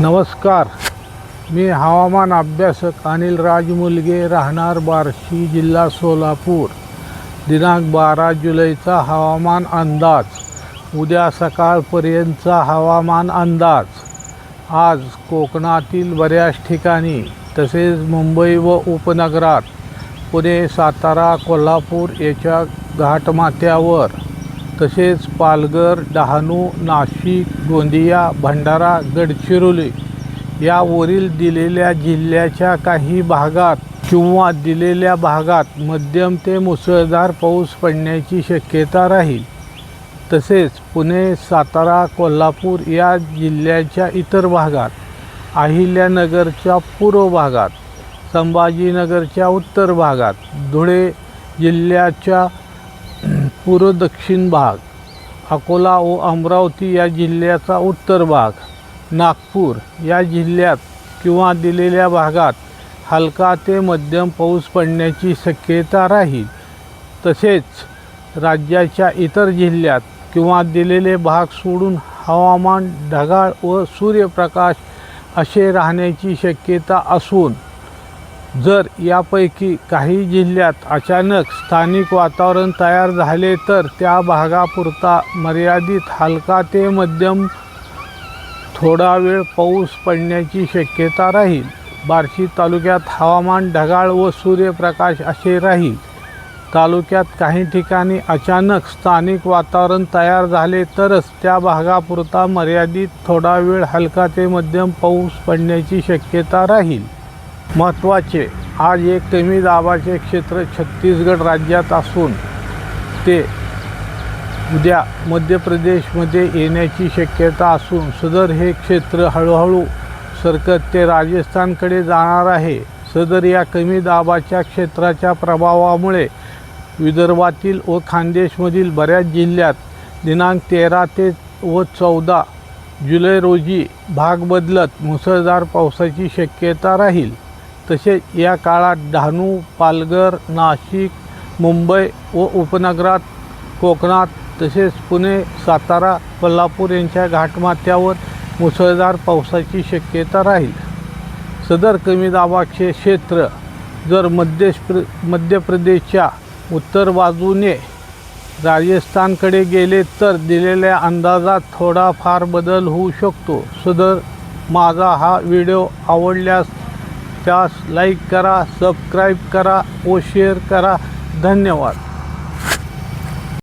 नमस्कार. मी हवामान अभ्यासक अनिल राजमुलगे राहणार बार्शी जिल्हा सोलापूर. दिनांक बारा जुलैचा हवामान अंदाज. उद्या सकाळपर्यंतचा हवामान अंदाज. आज कोकणातील बऱ्याच ठिकाणी तसेच मुंबई व उपनगरात पुणे सातारा कोल्हापूर याच्या घाटमाथ्यावर तसेच पालघर डहाणू नाशिक गोंदिया भंडारा गडचिरोली यावरील दिलेल्या जिल्ह्याच्या काही भागात किंवा दिलेल्या भागात मध्यम ते मुसळधार पाऊस पडण्याची शक्यता राहील. तसेच पुणे सातारा कोल्हापूर या जिल्ह्याच्या इतर भागात अहिल्यानगरच्या पूर्व भागात संभाजीनगरच्या उत्तर भागात धुळे जिल्ह्याच्या पूर्व दक्षिण भाग अकोला व अमरावती या जिल्ह्याचा उत्तर भाग नागपूर या जिल्ह्यात किंवा दिलेल्या भागात हलका ते मध्यम पाऊस पडण्याची शक्यता राहील. तसेच राज्याच्या इतर जिल्ह्यात किंवा दिलेले भाग सोडून हवामान ढगाळ व सूर्यप्रकाश असे राहण्याची शक्यता असून जर यापैकी काही जिल्ह्यात अचानक स्थानिक वातावरण तयार झाले तर त्या भागापुरता मर्यादित हलका ते मध्यम थोडा वेळ पाऊस पडण्याची शक्यता राहील. बार्शी तालुक्यात हवामान ढगाळ व सूर्यप्रकाश असे राहील. तालुक्यात काही ठिकाणी अचानक स्थानिक वातावरण तयार झाले तरच त्या भागापुरता मर्यादित थोडा वेळ हलका ते मध्यम पाऊस पडण्याची शक्यता राहील. महत्त्वाचे. आज एक कमी दाबाचे क्षेत्र छत्तीसगड राज्यात असून ते उद्या मध्य प्रदेशमध्ये येण्याची शक्यता असून सदर हे क्षेत्र हळूहळू सरकत ते राजस्थानकडे जाणार आहे. सदर या कमी दाबाच्या क्षेत्राच्या प्रभावामुळे विदर्भातील व खानदेशमधील बऱ्याच जिल्ह्यात दिनांक तेरा ते व चौदा जुलै रोजी भाग बदलत मुसळधार पावसाची शक्यता राहील. तसेच या काळात डहाणू पालघर नाशिक मुंबई व उपनगरात कोकणात तसेच पुणे सातारा कोल्हापूर यांच्या घाटमाथ्यावर मुसळधार पावसाची शक्यता राहील. सदर कमी दाबाचे क्षेत्र जर मध्य प्र मध्य प्रदेशच्या उत्तर बाजूने राजस्थानकडे गेले तर दिलेल्या अंदाजात थोडाफार बदल होऊ शकतो. सदर माझा हा व्हिडिओ आवडल्यास त्यास लाईक करा सबस्क्राईब करा व शेअर करा. धन्यवाद.